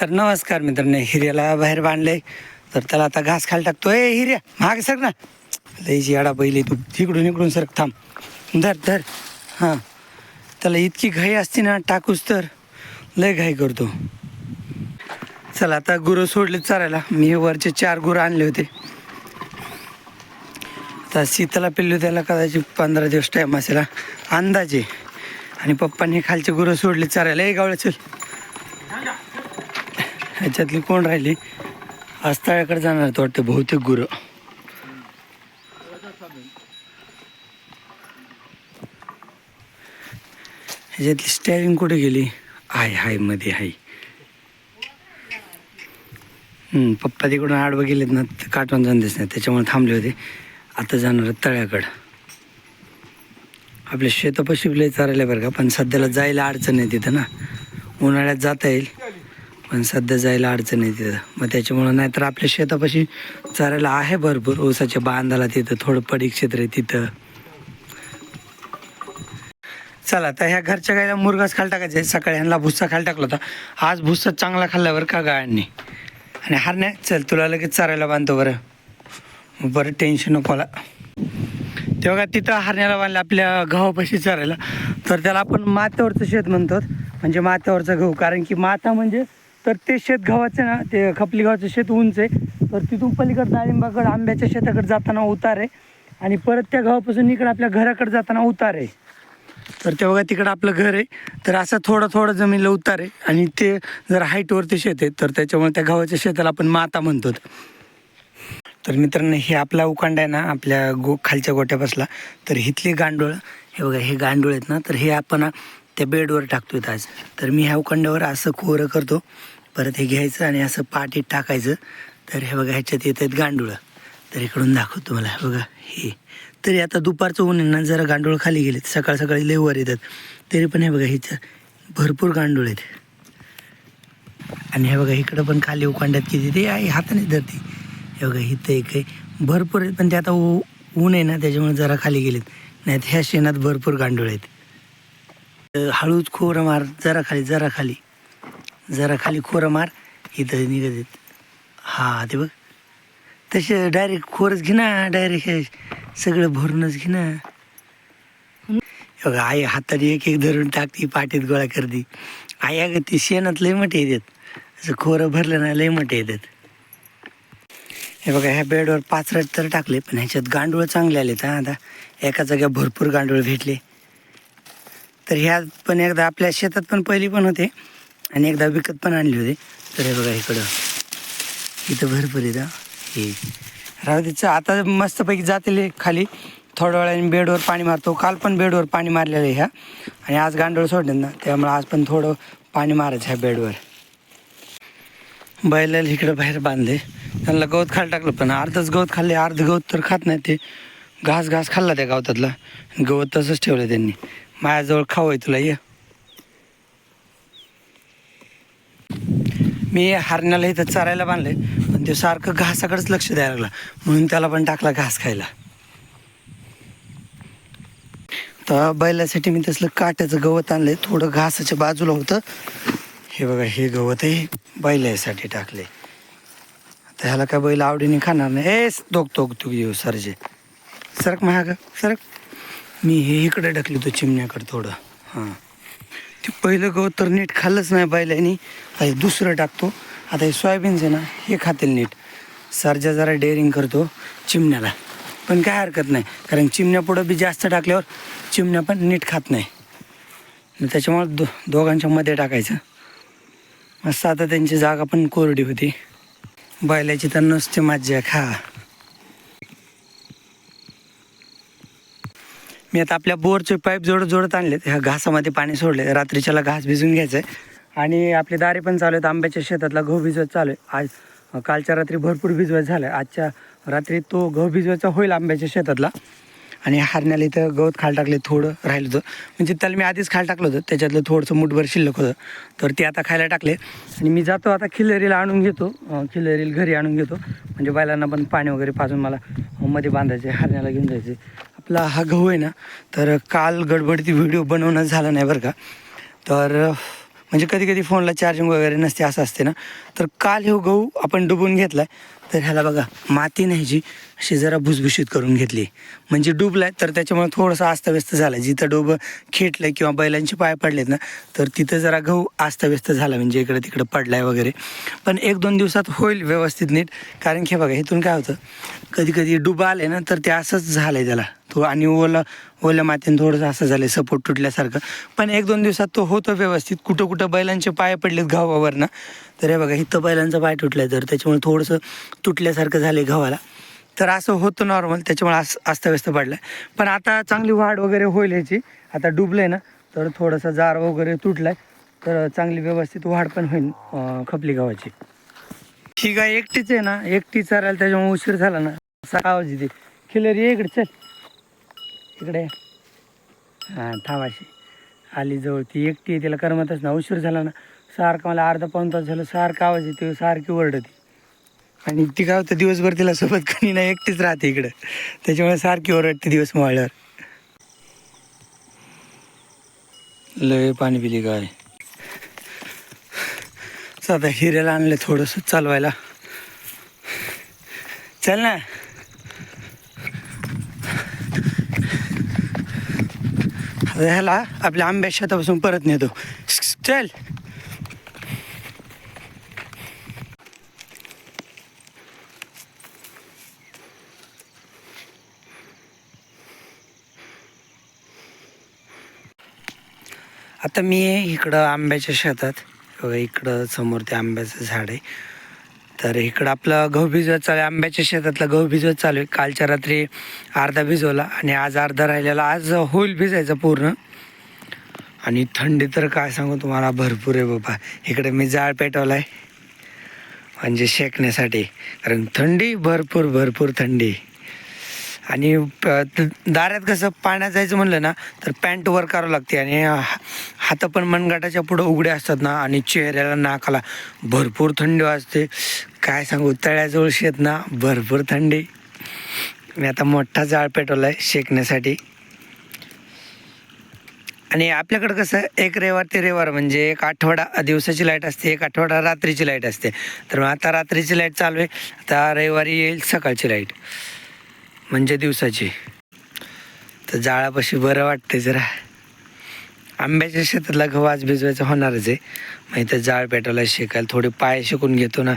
तर नमस्कार मित्रांनो हिऱ्याला बाहेर बांधले तर त्याला आता घास खायला टाकतो ए हिऱ्या मागे सर ना. लईची आडा पहिले तू. इकडून इकडून सर थांब. धर धर. हां. त्याला इतकी घाई असते ना टाकूस तर. लय घाई करतो. चला आता गुरं सोडले चरायला. मी वरचे चार गुरं आणले होते. आता शीतला पिल्लू त्याला कदाचित पंधरा दिवस टाईम असेल अंदाजे. आणि पप्पांनी खालचे गुरं सोडले चरायला. ए गावळ्या चल. ह्याच्यातली कोण राहिली? आस्ताळ्याकडे जाणार तो वाटतं बहुतेक गुरं. ह्याच्यातली स्टेअरिंग कुठे गेली? हाय हायमध्ये हाय. पप्पा तिकडून आडवं गेलेत ना काटून जाऊन दिसत नाही त्याच्यामुळे थांबले होते. आता जाणार तळ्याकडं. आपल्या शेतापाशी लय चारायला बरं का पण सध्याला जायला अडचण आहे तिथं ना. उन्हाळ्यात जाता येईल. पण सध्या जायला अडचण आहे तिथं. मग त्याच्यामुळं नाहीतर आपल्या शेतापाशी चरायला आहे भरपूर. ऊसाच्या बांधाला तिथं थोडं पडीक क्षेत्र आहे तिथं. चला तर ह्या घरच्या गायला मुरगाच खाल टाकायचं आहे. सकाळी ह्यांना भुस्सा खाल टाकला होता. आज भुस्सा चांगला खाल्ल्यावर का गायांनी आणि हरण्या चल तुला लगेच चरायला बांधतो बरं. बरं टेन्शन नको मला तेव्हा तिथं हरण्याला बांधलं आपल्या गव्हापाशी चरायला. तर त्याला आपण माथ्यावरचं शेत म्हणतो म्हणजे माथ्यावरचं गहू. कारण की माथा म्हणजे तर ते शेत गव्हाचं ना ते खपली गव्हाचं शेत उंच आहे. तर तिथून पलीकडं डाळिंबाकडे आंब्याच्या शेताकडे जाताना उतार आहे. आणि परत त्या गावापासून इकडे आपल्या घराकडे जाताना उतार आहे. तर ते बघा तिकडं आपलं घर आहे. तर असं थोडं थोडं जमीनला उतार आहे. आणि ते जर हाईटवरती शेत आहे. तर त्याच्यामुळे त्या गव्हाच्या शेताला आपण माता म्हणतो. तर मित्रांनो हे आपला उकांड आहे ना आपल्या गो खालच्या गोट्या बसला तर हिथली गांडूळ हे बघा हे गांडूळ आहेत ना तर हे आपण त्या बेडवर टाकतो आज. तर मी ह्या उखंडावर असं खोरं करतो. परत हे घ्यायचं आणि असं पाटीत टाकायचं. तर हे बघा ह्याच्यात येत आहेत गांडूळं. तर इकडून दाखवतो मला हे बघा हे. तरी आता दुपारचं ऊन आहे ना जरा गांडूळ खाली गेलेत. सकाळ सकाळी लय वर येतात. तरी पण हे बघा ह्याच्या भरपूर गांडूळ आहेत. आणि हे बघा इकडं पण खाली उखंडात किती ते आई हाताने धरते. हे बघा इथं एक आहे. भरपूर आहेत पण ते आता ऊ ऊन आहे ना त्याच्यामुळे जरा खाली गेलेत. नाही ह्या शेणात भरपूर गांडूळ आहेत. हळूच खोरं मार जरा खाली जरा खाली जरा खाली खोरं मार इथं निघत आहेत हा ते बघ. तसे डायरेक्ट खोरच घे ना डायरेक्ट हे सगळं भरूनच घे ना. बघा आई हाताने एक एक धरून टाकती पाठीत गोळा करते. आई अगं ती शेणात लय मोठे येतात. असं खोरं भरलं ना लय मोठे येतात. हे बघा ह्या बेडवर पाच रट तर टाकले पण ह्याच्यात गांडूळ चांगले आलेत हा. आता एका जाग्या भरपूर गांडूळ भेटले. तर ह्या पण एकदा आपल्या शेतात पण पहिली पण होते आणि एकदा विकत पण आणले होते. तर हे बघा इकडं. इथं भरपूर येतं हे. राहू तिचं आता मस्तपैकी जातील खाली. थोड्या वेळाने बेडवर पाणी मारतो. काल पण बेडवर पाणी मारलेलं आहे ह्या आणि आज गांडूळ सोडले ना त्यामुळे आज पण थोडं पाणी मारायचं ह्या बेडवर. बैलाला इकडं बाहेर बांधले. त्यांना गवत खायला टाकलं पण अर्धच गवत खाल्ले. अर्ध गवत तर खात नाही ते. घास घास खाल्ला त्या गवतातला. गवत तसंच ठेवलं त्यांनी. माझ्याजवळ खाऊ आहे तुला ये. मी हरण्याला इथं चरायला बांधले पण ते सारखं घासाकडेच लक्ष द्यायला लागला. म्हणून त्याला पण टाकला घास खायला. तर बैलासाठी मी तसलं काट्याचं गवत आणलंय थोडं घासाच्या बाजूला होतं. हे बघा हे गवत आहे बैलासाठी टाकले आता ह्याला काय बैल आवडीने खाणार नाही. एस दोग तोग तू येऊ सरजे. सरक महाग सरक. मी हे इकडे ढकली तो चिमण्याकडे थोडं. हां. ते पहिलं गवत तर नीट खाल्लंच नाही बैलानी आता दुसरं टाकतो. आता हे सोयाबीनचं आहे ना हे खातील नीट. सरजा जरा डेअरिंग करतो चिमण्याला. पण काय हरकत नाही. कारण चिमण्या पुढं बी जास्त टाकल्यावर चिमण्या पण नीट खात नाही. मग त्याच्यामुळे दो दोघांच्या मध्ये टाकायचं. मस्त आता त्यांची जागा पण कोरडी होती. बैलाची तर नुसती मज्जा खा. मी आता आपल्या बोरचे पाईप जोडत जोडत आणलेत ह्या घासामध्ये पाणी सोडले रात्रीच्याला घास भिजून घ्यायचं आहे आणि आपले दारे पण चालू आहेत. आंब्याच्या शेतातला गहू भिजवत चालू आहे. आज कालच्या रात्री भरपूर भिजवत झालं आजच्या रात्री तो गहू भिजवायचा होईल आंब्याच्या शेतातला. आणि हारण्याला इथं गवत खाल टाकले थोडं राहिलं होतं. म्हणजे त्याला मी आधीच खाल टाकलं होतं. त्याच्यातलं थोडंसं मुठभर शिल्लक होतं. तर ते आता खायला टाकले. आणि मी जातो आता खिल्लरीला आणून घेतो. अं, घरी आणून घेतो. म्हणजे बैलांना पण पाणी वगैरे पाजून मला मध्ये बांधायचे हरण्याला घेऊन जायचे आपला हा गहू आहे ना तर काल गडबडीत व्हिडिओ बनवणं झाला नाही बरं का. तर म्हणजे कधी कधी फोनला चार्जिंग वगैरे नसते असं असते ना. तर काल हे गहू आपण डुबून घेतला तर ह्याला बघा माती न्यायची अशी जरा भुसभुशीत करून घेतली. म्हणजे डुबलाय तर त्याच्यामुळे थोडंसं अस्तव्यस्त झालं जिथं डोबं खेटलं किंवा बैलांचे पाय पडलेत ना तर तिथं जरा गहू अस्तव्यस्त झाला म्हणजे इकडं तिकडं पडलाय वगैरे. पण एक दोन दिवसात होईल व्यवस्थित नीट. कारण की बघा इथून काय होतं कधी कधी डुबा आले ना तर ते असंच झालं आहे त्याला. तो आणि ओला ओल्या मातीने थोडंसं असं झालं सपोर्ट तुटल्यासारखं. पण एक दोन दिवसात तो होतो व्यवस्थित. कुठं कुठं बैलांचे पाय पडलेत गव्हावर तर हे बघा इथं बैलांचा पाय तुटलाय तर त्याच्यामुळे थोडंसं तुटल्यासारखं झालं गव्हाला तर असं होतं नॉर्मल त्याच्यामुळे अस अस्तव्यस्त पडलाय. पण आता चांगली वाढ वगैरे होईल ह्याची. आता डुबलं ना तर थोडंसं जार वगैरे तुटलाय. तर चांगली व्यवस्थित वाढ पण होईल खपली गव्हाची ही गाय एकटीच आहे ना एकटी चरायला त्याच्यामुळे उशीर झाला ना. सहा आवाज येते खिलर ये इकडे चल. इकडे. हां थांबाशी आली जवळ ती एकटी आहे तिला करमतच ना उशीर झाला ना. सारखं मला अर्धा पाऊन तास झालं सारखं आवाज येते सारखी ओरडती आणि ती काय होतं दिवसभर तिला सोबत कोणी नाही एकटीच राहते इकडं. त्याच्यामुळे सारखी ओरडते दिवस मोळल्यावर लय पाणी पिली काय आता हिऱ्याला आणलं थोडंसं चालवायला. चल ना. ह्याला आपल्या आंब्या शेतापासून परत नेतो. चल. आता मी इकडं आंब्याच्या शेतात इकडं समोर ते आंब्याचं झाड आहे. तर इकडं आपलं गहू भिजवत चालू आहे. आंब्याच्या शेतातला गहू भिजवत चालू आहे. कालच्या रात्री अर्धा भिजवला आणि आज अर्धा राहिलेला. आज होईल भिजायचा पूर्ण. आणि थंडी तर काय सांगू तुम्हाला भरपूर आहे बाबा. इकडे मी जाळ पेटवला आहे म्हणजे शेकण्यासाठी. कारण थंडी भरपूर भरपूर थंडी. आणि प- त- दारात कसं पाण्यात जायचं म्हणलं ना तर पॅन्ट वर करावं लागते. आणि हा- हात पण मनगटाच्या पुढं उघडे असतात ना आणि चेहऱ्याला नाकाला भरपूर थंडी वाजते. काय सांगू तळ्याजवळ शेत ना भरपूर थंडी. मी आता मोठा जाळ पेटवला आहे शेकण्यासाठी. आणि आपल्याकडं कसं एक रविवार ते रविवार म्हणजे एक आठवडा दिवसाची लाइट असते एक आठवडा रात्रीची लाइट असते. तर मग आता रात्रीची लाइट चालू आहे आता रविवारी येईल सकाळची लाइट म्हणजे दिवसाची. तर जाळापाशी बरं वाटते जरा. आंब्याच्या शेतातला गवाज भिजवायचं भिजवायचा होणारच आहे. मग इथं जाळ पेटवला शेकायला थोडे पाय शिकून घेतो ना.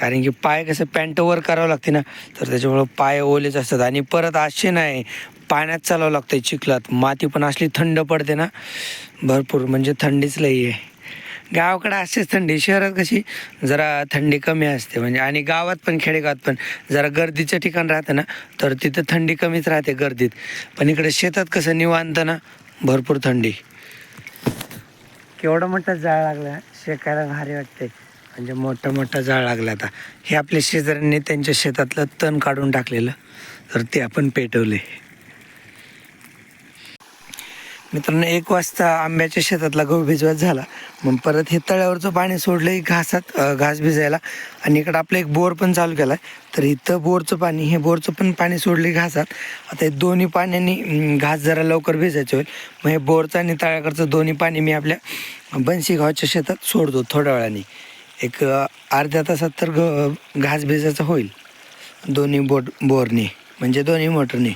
कारण की पाय कसं पॅन्टवर करावं लागते ना तर त्याच्यामुळं पाय ओलेच असतात. आणि परत असे नाही पाण्यात चालावं लागतं चिखलात. माती पण असली थंड पडते ना भरपूर. म्हणजे थंडीच लई आहे. गावाकडं असतेच थंडी. शहरात कशी जरा थंडी कमी असते. म्हणजे आणि गावात पण खेडेगावात पण जरा गर्दीचं ठिकाण राहतं ना तर तिथं थंडी कमीच राहते गर्दीत. पण इकडे शेतात कसं निवांत ना भरपूर थंडी. केवढं म्हटलं जाळ लागलं शेकायला भारी वाटते म्हणजे मोठा मोठा जाळ लागला आता. हे आपल्या शेजाऱ्यांनी त्यांच्या शेतातलं तण काढून टाकलेलं. तर ते आपण पेटवले. मित्रांनो एक वाजता आंब्याच्या शेतातला गहू भिजवत झाला. मग परत हे तळ्यावरचं पाणी सोडलं घासात घास भिजायला आणि इकडं आपलं एक बोर पण चालू केला तर इथं बोरचं पाणी हे बोरचं पण पाणी सोडले घासात. आता हे दोन्ही पाण्याने घास जरा लवकर भिजायचं होईल. मग हे बोरचं आणि तळ्याकडचं दोन्ही पाणी मी आपल्या बनशी गावाच्या शेतात सोडतो थोड्या वेळाने. एक अर्ध्या तासात तर घ घास भिजायचा होईल. दोन्ही बोट बोरने म्हणजे दोन्ही मोटरने.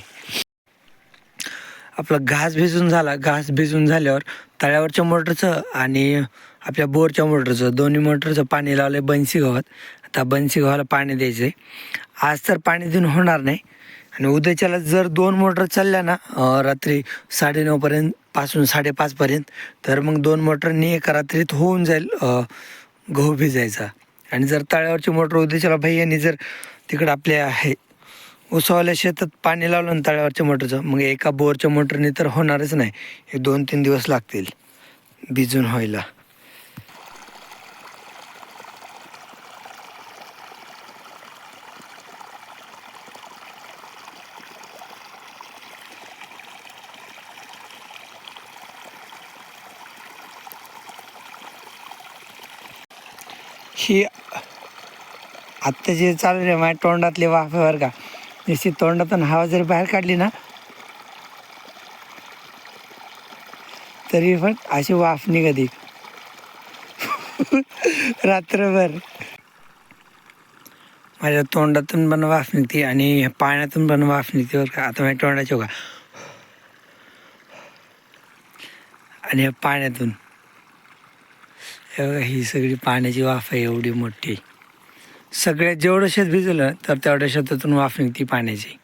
आपला घास भिजून झाला घास भिजून झाल्यावर तळ्यावरच्या मोटरचं आणि आपल्या बोरच्या मोटरचं दोन्ही मोटरचं पाणी लावलं बन्सी गावात आता बन्सी गावाला पाणी द्यायचं आहे आज तर पाणी देऊन होणार नाही. आणि उद्याच्याला जर दोन मोटर चालल्या ना रात्री साडेनऊपर्यंत पासून साडेपाचपर्यंत तर मग दोन मोटरनी एका रात्रीत होऊन जाईल गहू भिजायचा. आणि जर तळ्यावरची मोटर उद्याच्याला यांनी जर तिकडं आपल्या आहे उसावाल्या शेतात पाणी लावलं ना तळ्यावरच्या मोटरचं मग एका बोरच्या मोटरने तर होणारच नाही. हे दोन तीन दिवस लागतील. भिजून व्हायला. ही आत्ता जे चालू आहे माझ्या तोंडातले वाफेवर का. जशी तोंडातून हवा जरी बाहेर काढली ना तरी पण अशी वाफ निघते रात्रभर. माझ्या तोंडातून पण वाफ निघते आणि पाण्यातून पण वाफ निघते बरं का. आता माझ्या तोंडाची का आणि पाण्यातून. हे ही सगळी पाण्याची वाफ आहे एवढी मोठी. सगळ्यात जेवढं शेत भिजलं तर तेवढ्या शेतातून वाफ निघते पाण्याची.